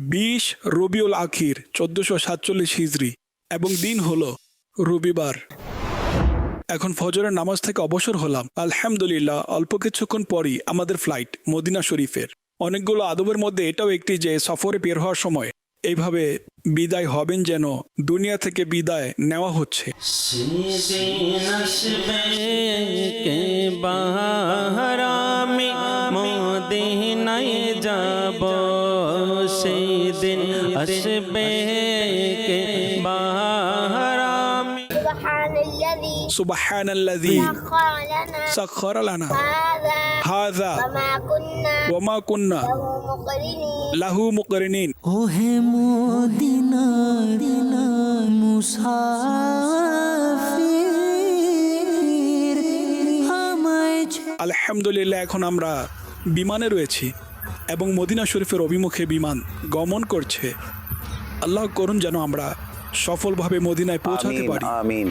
বিশ রবিউল আখির চোদ্দশো সাতচল্লিশ হিজড়ি এবং দিন হলো রবিবার। এখন ফজরের নামাজ থেকে অবসর হলাম। আলহামদুলিল্লাহ, অল্প কিছুক্ষণ পরই আমাদের ফ্লাইট মদিনা শরীফের। অনেকগুলো আদবের মধ্যে এটাও একটি যে সফরে বের হওয়ার সময় এইভাবে বিদায় হবেন যেন দুনিয়া থেকে বিদায় নেওয়া হচ্ছে। যাব। আসবে কে বাহারামি سبحان الذي সুবাহানাল্লাযী سخر لنا সাখখারা লানা هذا হাযা وما كنا ওয়া মা কুন্না له مقرنين লাহু মুকরিনিন ওহে মদিনার মুসাফির আমায় আলহামদুলিল্লাহ এখন আমরা বিমানে রয়েছি এবং মদিনা শরীফের অভিমুখে বিমান গমন করছে। আল্লাহ করুন যেন আমরা সফলভাবে মদিনায় পৌঁছাতে পারি। আমিন।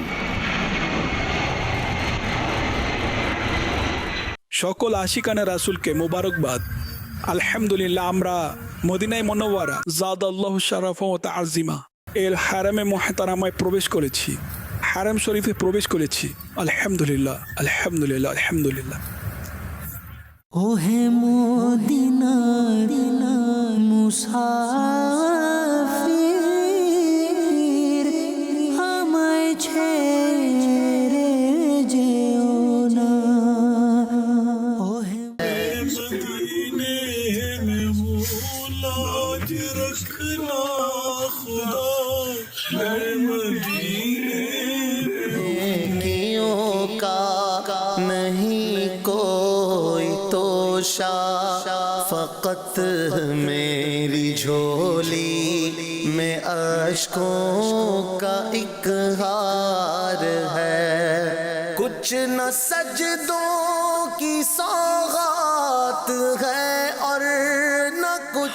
সকল আশিকানা রাসুলকে মোবারকবাদ। আলহামদুলিল্লাহ আমরা মদিনায় মনোয়ারা জাদ আল্লাহ শারাফ আজিমা এর হারামে মহাতারামায় প্রবেশ করেছি। হারাম শরীফে প্রবেশ করেছি। আলহামদুলিল্লাহ আলহামদুলিল্লাহ আলহামদুলিল্লাহ। ওহে মদিনার মুসাফির।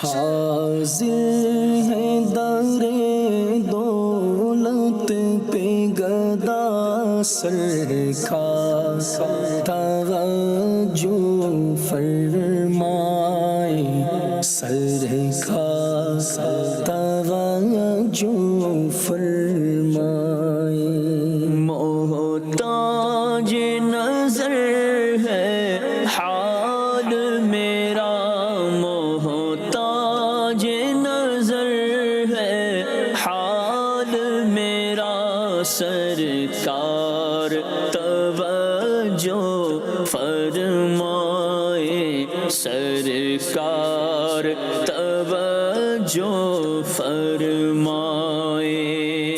حاضر ہے در دولت پہ گدا سر کا جو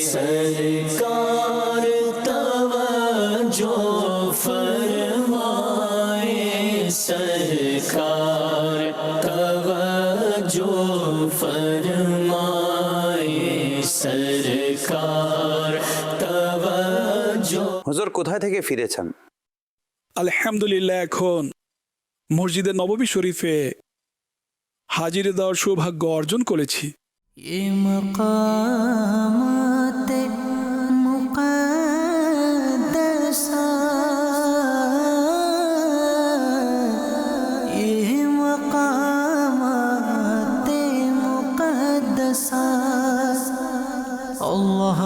सरकार तवज्जो फरमाए सरकार तवज्जो फरमाए सरकार तवज्जो হুজুর কোথায় থেকে ফিরেছেন আলহামদুলিল্লাহ এখন মসজিদে নববী শরীফে হাজিরে দেওয়ার সৌভাগ্য অর্জন করেছি یہ مقامات مقدسہ یہ مقامات مقدسہ اللہ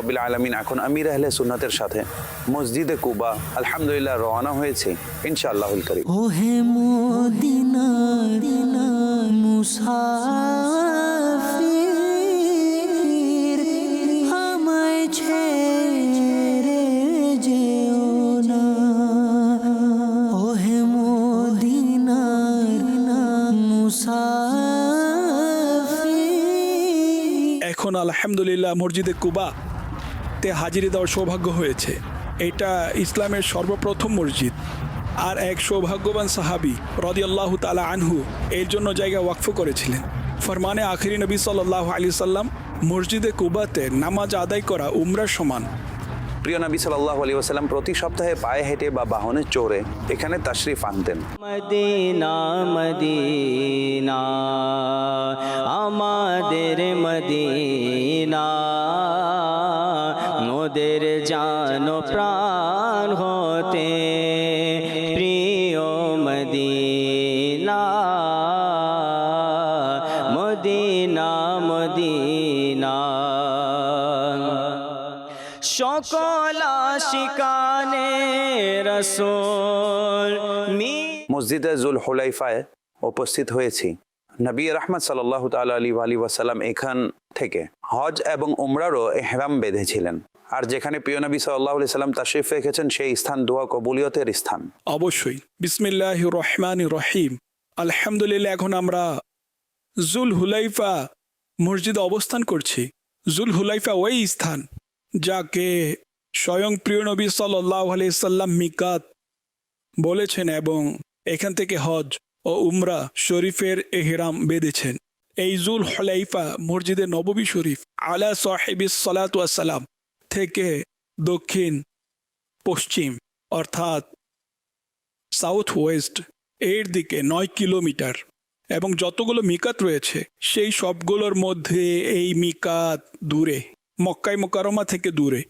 রবিল আলমিন এখন আমির আহলে সুন্নাতের সাথে মসজিদে কুবা আলহামদুলিল্লাহ রওনা হয়েছে ইনশাআল্লাহুল করিম। ওহে মদিনার মুসাফির আমায় ছেড়ে যেও না। ওহে মদিনার মুসাফির। এখন আলহামদুলিল্লাহ মসজিদে কুবা তে হাজিরি দেওয়ার সৌভাগ্য হয়েছে। এটা ইসলামের সর্বপ্রথম মসজিদ। আর এক সৌভাগ্যবান সাহাবি রদিয়াল্লাহু তালা আনহু এর জন্য জায়গা ওয়াকফ করেছিলেন। ফরমানে আখিরি নবী সাল্লাহ আলি সাল্লাম মসজিদে কুবাতে নামাজ আদায় করা উমরার সমান। প্রিয় নবী সাল্লাহ আলী ওসাল্লাম প্রতি সপ্তাহে পায়ে হেঁটে বা বাহনে চড়ে এখানে তাশরিফ আনতেন। মদিনা মদিনা আমাদের মদিনা। মোদের জান প্রাণ হতে প্রিয় মদিনা মদিনা মদিনা। সকল শিকানে রসোল মসজিদে জুল হুলাইফায় উপস্থিত হয়েছি। নবী রহমত সাল্লাহ তাল আলী আলী ওয়াসাল্লাম এখান থেকে হজ এবং উমরারও এহরাম বেঁধেছিলেন। আর যেখানে প্রিয় নবী সাল্লাহ সাল্লাম তাশরিফ রেখেছেন, সেই স্থান দোয়া কবুলিয়তের স্থান। অবশ্যই। বিসমিল্লাহ রহমান রহিম। আলহামদুলিল্লাহ, এখন আমরা জুল হুলাইফা মসজিদে অবস্থান করছি। জুল হুলাইফা ওই স্থান যাকে স্বয়ং প্রিয় নবী সাল্লাহ সাল্লাম মিকাত বলেছেন এবং এখান থেকে হজ ও উমরা শরীফের এহরাম বেঁধেছেন। এই জুল হুলাইফা মসজিদে নববী শরীফ আলা সাহেবিস সালাতাম থেকে দক্ষিণ, পশ্চিম, অর্থাৎ সাউথ ওয়েস্ট এর দিকে নয় কিলোমিটার। এবং যতগুলো মিকাত রয়েছে, সেই সবগুলোর মধ্যে এই মিকাত দূরে মক্কাই মোকারমা থেকে দূরে।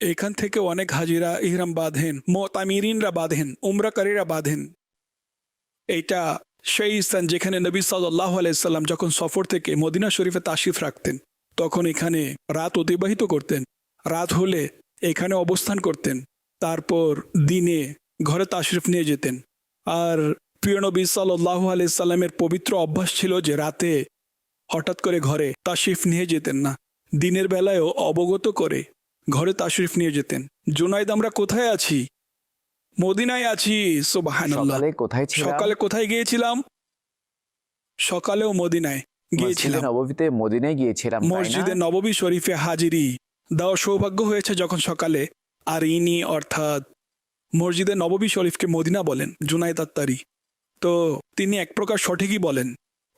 এখান থেকে অনেক হাজিরা ইহরাম বাঁধেন, মোতামিরিনরা বাঁধেন, উমরাকারীরা বাঁধেন। এইটা সেই স্থান যেখানে নবী সাল্লাহ আলাইসাল্লাম যখন সফর থেকে মদিনা শরীফে তাসিফ রাখতেন। তখন এখানে রাত অতিবাহিত করতেন। রাত হলে এখানে অবস্থান করতেন। তারপর দিনে ঘরে তাশরিফ নিয়ে যেতেন। আর প্রিয় নবী সাল্লাহ আলাইসাল্লামের পবিত্র অভ্যাস ছিল যে রাতে হঠাৎ করে ঘরে তাশরিফ নিয়ে যেতেন না। দিনের বেলায়ও অবগত করে ঘরে তাশরিফ নিয়ে যেতেন। জুনাইদ আমরা কোথায় আছি? মদিনায় আছি সকালে কোথায় সকালে কোথায় গিয়েছিলাম? সকালেও মদিনায়। গিয়েছিলাম। নববীতে মদিনায় গিয়েছিলাম? মসজিদে নববী শরীফে হাজিরি। দেওয়ার সৌভাগ্য হয়েছে যখন সকালে আর ইনি অর্থাৎ মসজিদে নববী শরীফকে মদিনা বলেন জুনাইদ আত্তারি। তো তিনি এক প্রকার সঠিকই বলেন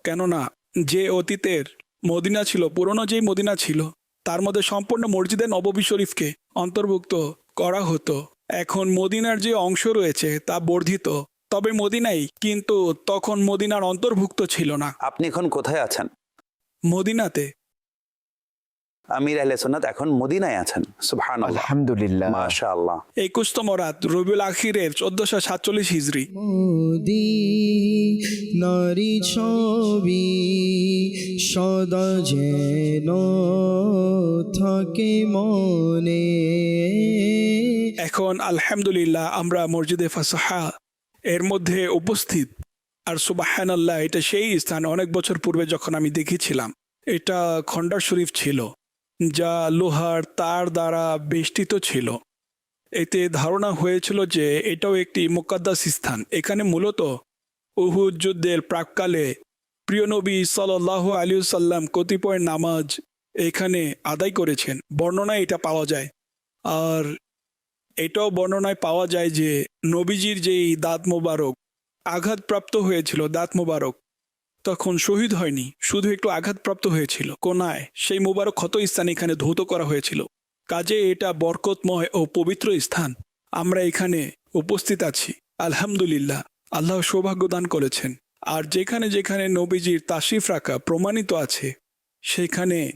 কেননা যে অতীতের মদিনা ছিল পুরনো যেই মদিনা ছিল তার মধ্যে সম্পূর্ণ মসজিদে নববী শরীফকে অন্তর্ভুক্ত করা হতো। এখন মদিনার যে অংশ রয়েছে তা বর্ধিত তবে মদিনাই কিন্তু তখন মদিনার অন্তর্ভুক্ত ছিল না। আপনি এখন কোথায় আছেন? মদিনাতে। আমির আহলে সুন্নাত এখন মদিনায় আছেন। সুবহান আলহামদুলিল্লাহ। মাশা আল্লাহ একুশতম রাত রবিউল আখিরের চোদ্দশো সাতচল্লিশ হিজড়ি মোদি নারী ছবি সদা যেন থাকে মনে। এখন আলহামদুলিল্লাহ আমরা মসজিদে ফাসাহা এর মধ্যে উপস্থিত। আর সুবাহান আল্লাহ এটা সেই স্থান অনেক বছর পূর্বে যখন আমি দেখেছিলাম। এটা খন্ডার শরীফ ছিল, যা লোহার তার দ্বারা বেষ্টিত ছিল। এতে ধারণা হয়েছিল যে এটাও একটি মোকাদ্দাস স্থান। এখানে মূলত উহুদ যুদ্ধের প্রাককালে প্রিয় নবী সাল্লাহ আলী সাল্লাম কতিপয় নামাজ এখানে আদায় করেছেন। বর্ণনায় এটা পাওয়া যায়। আর এটাও বর্ণনায় পাওয়া যায় যে নবীজির যেই দাঁত মোবারক আঘাতপ্রাপ্ত হয়েছিল, দাঁত মোবারক, তখন শহীদ হয়নি, শুধু একটু আঘাতপ্রাপ্ত হয়েছিল, কোনায়। সেই মোবারক ক্ষত স্থান এখানে ধৌত করা হয়েছিল? কাজে এটা বরকতময় ও পবিত্র স্থান। আমরা এখানে উপস্থিত আছি। আলহামদুলিল্লাহ, আল্লাহ সৌভাগ্য দান করেছেন। আর যেখানে যেখানে নবীজির তাসিফ রাখা প্রমাণিত আছে, সেখানে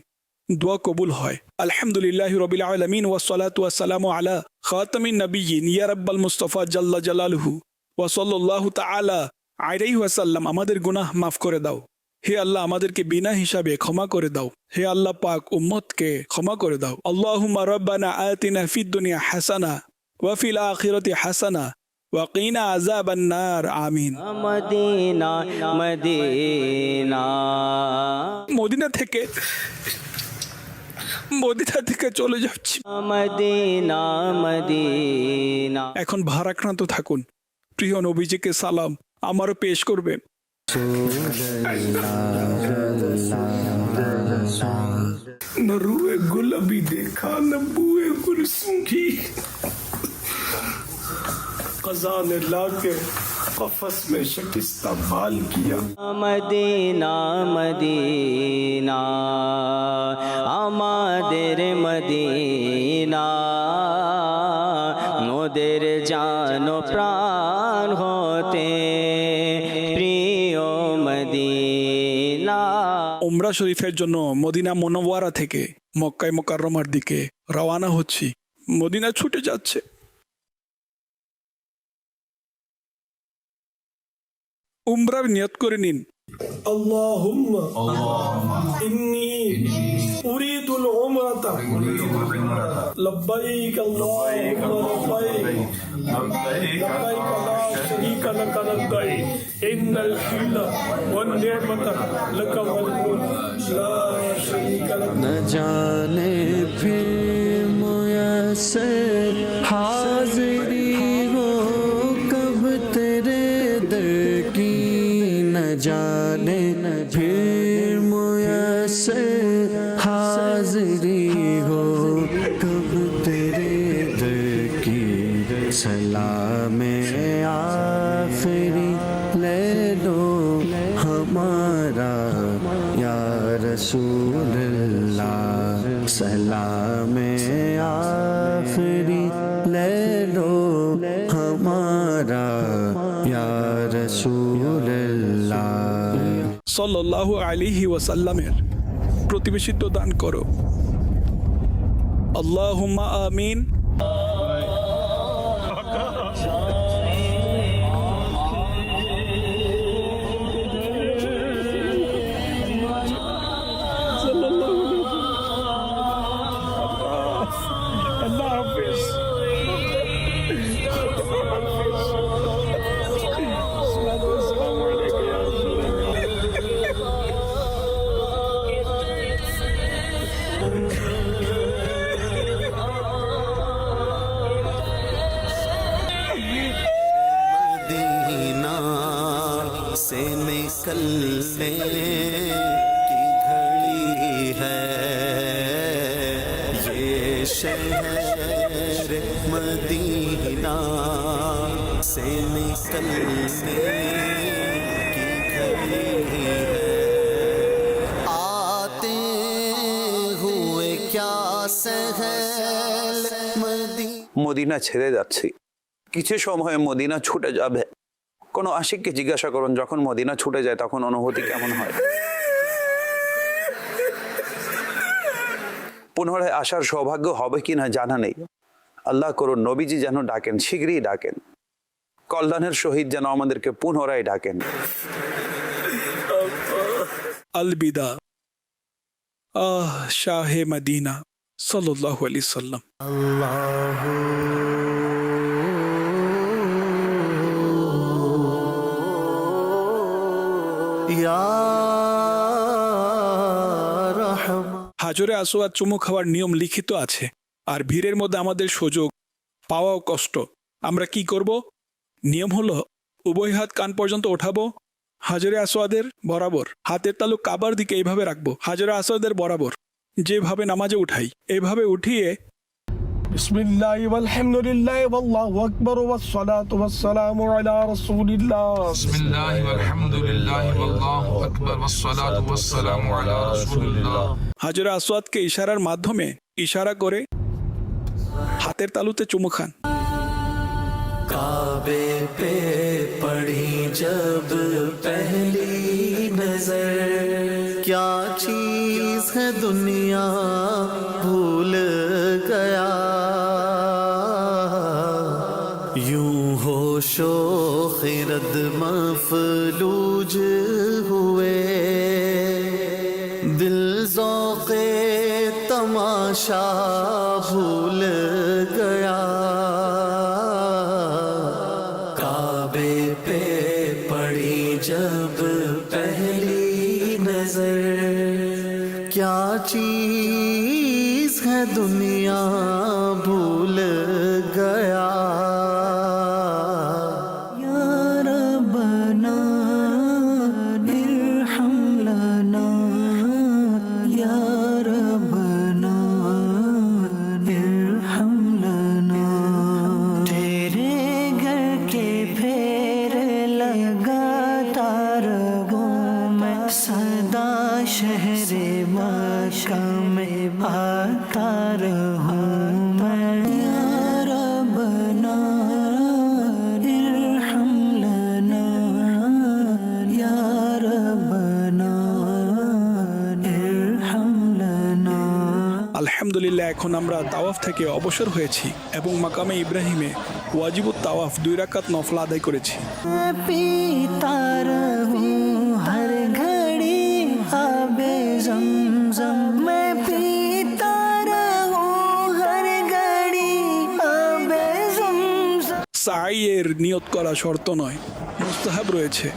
দোয়া কবুল হয়। আলহামদুলিল্লাহ রবিল আলমিন ওয়াসালাত ওয়াসালাম আলা খাতামিন নবীন ইয়ারাব্বাল মুস্তফা জাল্লা জালালহু। ওয়াসাল্লাহ তাআলা আইরাই ওয়াসাল্লাম আমাদের গুনাহ মাফ করে দাও। হে আল্লাহ আমাদেরকে বিনা হিসাবে ক্ষমা করে দাও। হে আল্লাহ পাক উম্মতকে ক্ষমা করে দাও। আল্লাহুম্মা রাব্বানা আতিনা ফিদ দুনিয়া হাসানা ওয়া ফিল আখিরাতি হাসানা ওয়া কিনা আযাবান নার। আমিন। Medina Medina. মদিনা থেকে মদিনা থেকে চলে যাচ্ছি। এখন ভারাক্রান্ত থাকুন। প্রিয় নবীজিকে সালাম আমারও পেশ করবে গোলাপি দেখা না বুয়ে সুখী खजान ला के कफस में জান প্রাণ হতে প্রিয় মদিনা উমরা শরীফের জন্য মদিনা মনোয়ারা থেকে মক্কায় মোকার দিকে রওয়ানা হচ্ছি মদিনা ছুটে যাচ্ছে উমরার নিয়ত করে নিন اللهم إني أريد العمرة لبيك اللهم لبيك لبيك لا شريك لك لبيك إن الحمد والنعمة لك والملك لا شريك لك نہ جانے بھی میسر तेरे दर की न जाने फिर मुयसर সাল্লাল্লাহু আলিহি ওয়াসাল্লামের প্রতিবেশিত্ব দান করো। আল্লাহুম্মা আমিন। মদিনা ছেড়ে যাচ্ছি। কিছু সময়ে মদিনা ছুটে যাবে। কোনো আশিককে জিজ্ঞাসা করুন যখন মদিনা ছুটে যায় তখন অনুভূতি কেমন হয়? পুনরায় আসার সৌভাগ্য হবে কিনা জানা নেই। আল্লাহ করুন নবীজি যেন ডাকেন শীঘ্রই ডাকেন। কল্যাণের সহিত যেন আমাদেরকে পুনরায় ডাকেন। আলবিদা। আহ শাহে মদিনা। সাল্লাহ আলি সাল্লাম। হাজরে আসোয়াদ চুমু খাওয়ার নিয়ম লিখিত আছে আর ভিড়ের মধ্যে আমাদের সুযোগ পাওয়াও কষ্ট। আমরা কি করব? নিয়ম হলো উভয় হাত কান পর্যন্ত ওঠাবো হাজরে আসোয়াদের বরাবর। হাতের তালু কাবার দিকে এইভাবে রাখব হাজরে আসোয়াদের বরাবর। যেভাবে নামাজে উঠাই এইভাবে উঠিয়ে بسم الله والحمد لله والله أكبر والصلاة والسلام على رسول الله بسم الله والحمد لله والله أكبر والصلاة والسلام على رسول الله হাজরে আসোয়াদকে ইশারার মাধ্যমে ইশারা করে হাতের তালুতে চুমু খান काबे पे पड़ी जब पहली नजर क्या चीज है এখন আমরা তাওয়াফ থেকে অবসর হয়েছি এবং মাকামে ইব্রাহিমে ওয়াজিবুত তাওয়াফ দুই রাকাত নফল আদায় করেছি। সাইয়ের নিয়ত করা শর্ত নয় মুস্তাহাব রয়েছে।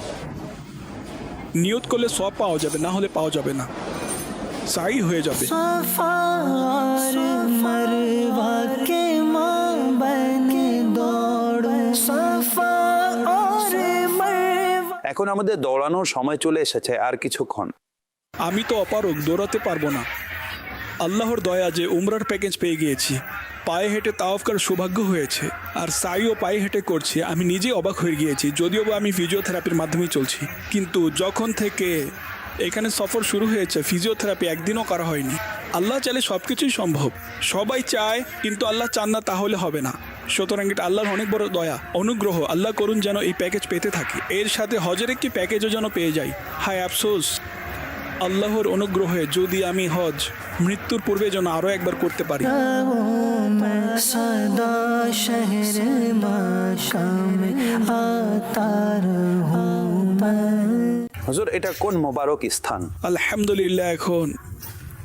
নিয়ত করলে সব পাওয়া যাবে না হলে পাওয়া যাবে না। সাই হয়ে যাবে এখন আমাদের দৌড়ানোর সময় চলে এসেছে আর কিছুক্ষণ। আমি তো অপারক দৌড়াতে পারব না। আল্লাহর দয়া যে উমরার প্যাকেজ পেয়ে গিয়েছি। পায়ে হেঁটে তাওফকার সৌভাগ্য হয়েছে আর সাইও পায়ে হেঁটে করছে। আমি নিজে অবাক হয়ে গিয়েছি যদিও বা আমি ফিজিওথেরাপির মাধ্যমে চলছি। কিন্তু যখন থেকে এখানে সফর শুরু হয়েছে ফিজিওথেরাপি একদিনও করা হয়নি। আল্লাহ চাইলে সব কিছুই সম্ভব। সবাই চায়, কিন্তু আল্লাহ চান না, তাহলে হবে না। সুতরাং এটা আল্লাহর অনেক বড় দয়া, অনুগ্রহ। আল্লাহ করুন যেন এই প্যাকেজ পেতে থাকি। এর সাথে হজের একটি প্যাকেজও যেন পেয়ে যাই। হায় আফসোস। আল্লাহর অনুগ্রহে যদি আমি হজ, মৃত্যুর পূর্বে যেন আরও একবার করতে পারি। হুজুর এটা কোন মোবারক স্থান? আলহামদুলিল্লাহ এখন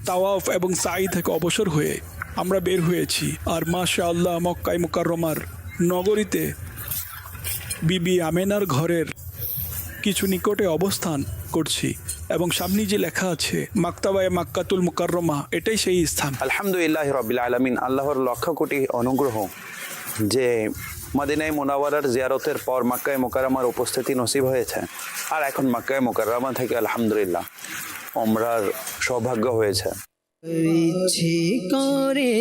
তাওয়াফ এবং সাই থেকে অবসর হয়ে আমরা বের হয়েছি। আর মাসা আল্লাহ মক্কাই মুকাররমার নগরীতে বিবি আমেনার ঘরের কিছু নিকটে অবস্থান করছি এবং সামনে যে লেখা আছে মাক্তাবায় মাক্কাতুল মুকাররমা এটাই সেই স্থান। আলহামদুলিল্লাহ রবিল আলমিন আল্লাহর লক্ষ কোটি অনুগ্রহ যে মদিনায় মোনাওয়ারার জিয়ারতের পর মাক্কায় মোকারামার উপস্থিতি নসিব হয়েছে। আর এখন মাক্কায় মোকাররমা থেকে আলহামদুলিল্লাহ ওমরার সৌভাগ্য হয়েছে। ইচ্ছে করে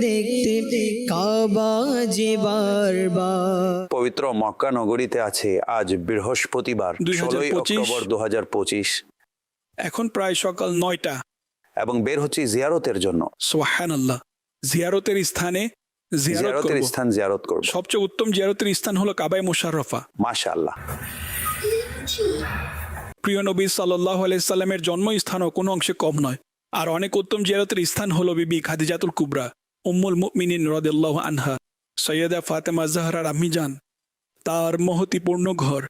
দেখতে কাবা যে বারবার পবিত্র মক্কা নগরীতে আছে আজ বৃহস্পতিবার 2025 ষোলোই অক্টোবর দু হাজার পঁচিশ। এখন প্রায় সকাল নয়টা। এবং বের হচ্ছি জিয়ারতের জন্য। সোহান আল্লাহ জিয়ারতের স্থানে জিয়ারতের স্থান জিয়ারত করব। সবচেয়ে উত্তম জিয়ারতের স্থান হলো কাবায় মুশাররফা মাশা আল্লাহ প্রিয় নবী সাল্লাহ আলাইসাল্লামের জন্মস্থানও কোনো অংশে কম নয়। আর অনেক উত্তম জিয়ারতের স্থান হলো বিবি খাদিজাতুল কুবরা উম্মুল মুমিনিন রদাল্লাহ আনহা সৈয়দা ফাতেমা জাহরার আম্মিজান তার মহতিপূর্ণ ঘর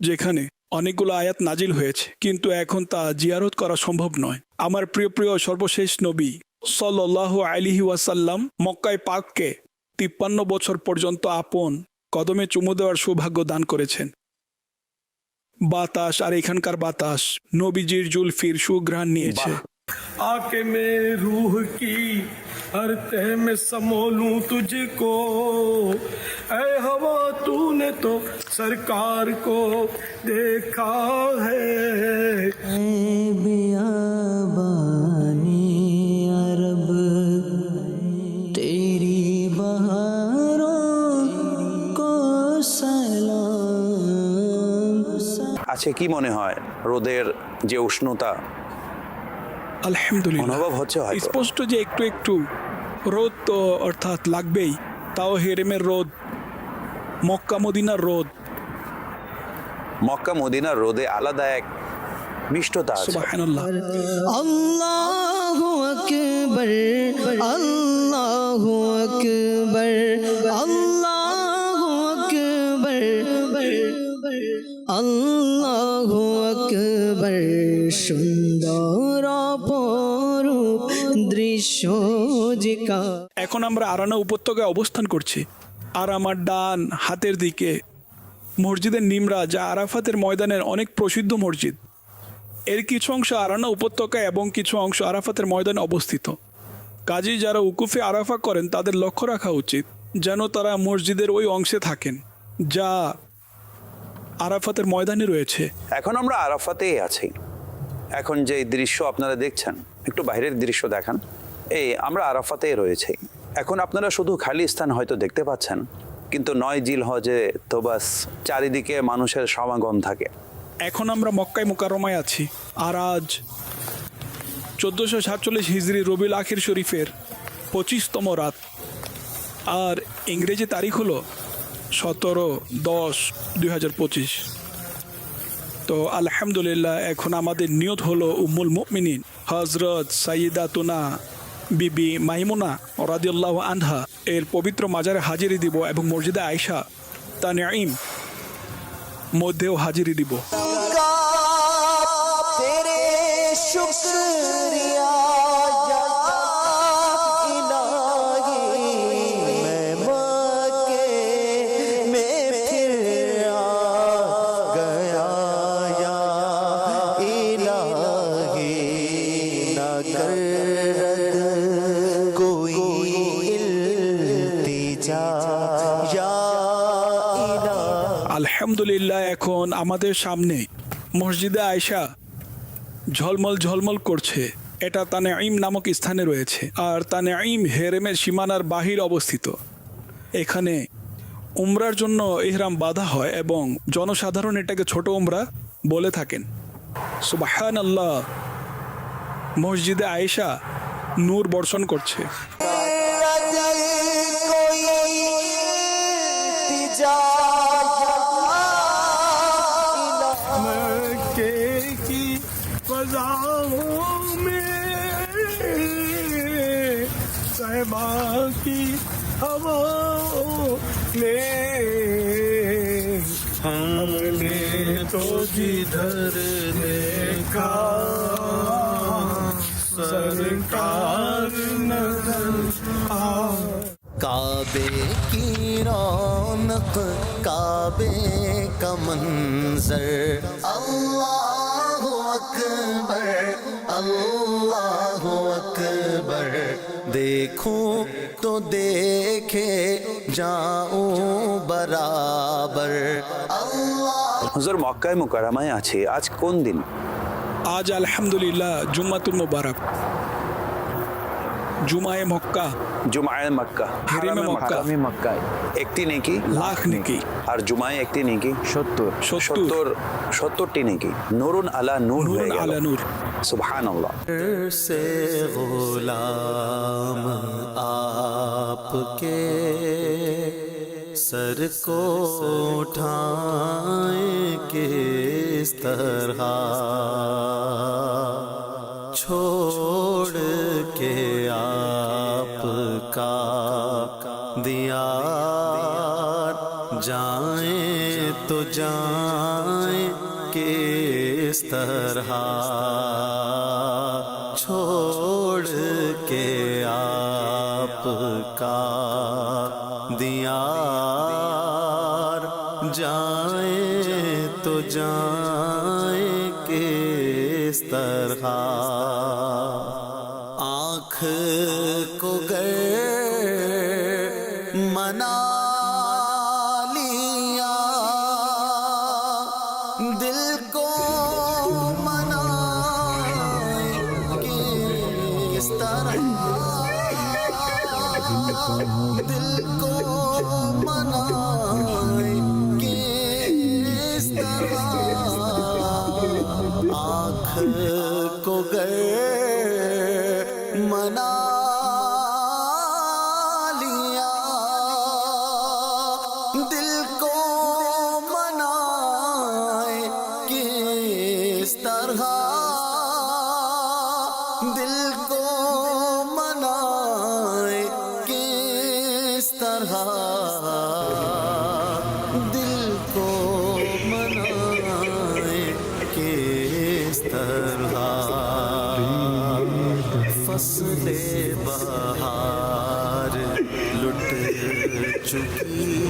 যেখানে অনেকগুলো আয়াত নাজিল হয়েছে কিন্তু এখন তা জিয়ারত করা সম্ভব নয়। আমার প্রিয় প্রিয় সর্বশেষ নবী সাল্লাহ আলিহি ওয়াসাল্লাম মক্কায় পাককে তিপ্পান্ন বছর পর্যন্ত আপন কদমে চুমু দেওয়ার সৌভাগ্য দান করেছেন বাতাস আর এখানকার বাতাস নবীজির জুলফির সুঘ্রাণ নিয়েছে आके मैं रूह की हर तह में समो लूं तुझको ऐ हवा तूने तो सरकार को देखा है बियाबानी আছে কি মনে হয়? রোদের যে উষ্ণতা আলহামদুলিল্লাহ। অনুভব হচ্ছে স্পষ্ট যে একটু একটু রোদ তো অর্থাৎ লাগবেই তাও হেরেমের রোদ মক্কা মদিনার রোদ। মক্কা মদিনার রোদে আলাদা এক মিষ্টতা আছে। সুবহানাল্লাহ। আল্লাহু আকবার আল্লাহু আকবার আল্লাহু আকবার আল্লাহু দৃশ্য এখন আমরা আরানা উপত্যকায় অবস্থান করছি। আর আমার ডান হাতের দিকে মসজিদের নিমরা যা আরাফাতের ময়দানের অনেক প্রসিদ্ধ মসজিদ। এর কিছু অংশ আরানা উপত্যকা এবং কিছু অংশ আরাফাতের ময়দানে অবস্থিত। কাজেই যারা উকুফে আরাফা করেন তাদের লক্ষ্য রাখা উচিত যেন তারা মসজিদের ওই অংশে থাকেন যা আরাফাতের ময়দানে রয়েছে। এখন আমরা আরাফাতেই আছি। এখন যে দৃশ্য আপনারা দেখছেন একটু বাইরের দৃশ্য দেখান। এই, আমরা আরাফাতেই রয়েছি। এখন আপনারা শুধু খালি স্থান হয়তো দেখতে পাচ্ছেন, কিন্তু নয় জিল হজে তো বাস চারিদিকে মানুষের সমাগম থাকে। এখন আমরা মক্কায় মোকারমায় আছি। আর আজ চোদ্দোশো সাতচল্লিশ হিজড়ি রবিল আখির শরীফের পঁচিশতম রাত। আর ইংরেজি তারিখ হলো সতেরো দশ দুই হাজার পঁচিশ। তো আলহামদুলিল্লাহ, এখন আমাদের নিয়ত হলো উম্মুল মুমিনিন। হজরত সাইদাতুনা বিবি মাইমুনা রাদিউল্লাহ আনহা এর পবিত্র মাজারে হাজিরি দিব এবং মসজিদে আয়সা তা নাইম মধ্যেও হাজিরি দিব। আলহামদুলিল্লাহ, এখন আমাদের সামনে মসজিদে আয়সা ঝলমল ঝলমল করছে। এটা তানে আইম নামক স্থানে রয়েছে আর তানে আইম হেরেমের সীমানার বাহির অবস্থিত। এখানে উমরার জন্য এহরাম বাধা হয় এবং জনসাধারণ এটাকে ছোট উমরা বলে থাকেন। সুবাহান আল্লাহ মসজিদে আয়েশা নূর বর্ষণ করছে। যা کی ہوا نے۔ ہم نے تو جدھر دیکھا۔ سرکار نظر کعبے کی رونق، کعبے کا منظر۔ اللہ اکبر اللہ اکبر۔ देखूं तो देखे जाऊं बराबर अल्लाह হুজুর মক্কায় মুকারামায় আছে আজ কোন দিন আজ আলহামদুলিল্লাহ জুম্মাতুল মুবারক জুমায়ে মক্কা জুমায় মক্কা হেরেমে হারামে মক্কা। আমি মক্কায় একটি নেকি লাখ নেকি আর জুমায় একটি নেকি সত্তর সত্তর সত্তর সত্তরটি নেকি নুরুন আলা নূর নূর হয়ে গেল আলা নূর سبحان اللہ سے غلام آپ کے سر کو اٹھائیں کس طرح؟ چھوڑ کے آپ کا دیا جائیں تو جائیں کا دیار جائیں تو جائے کس طرح؟ آنکھ دل کو منائے کس طرح؟ دل کو منائے کس طرح؟ دل کو منائے کس طرح؟ فصل بہار لٹ چکی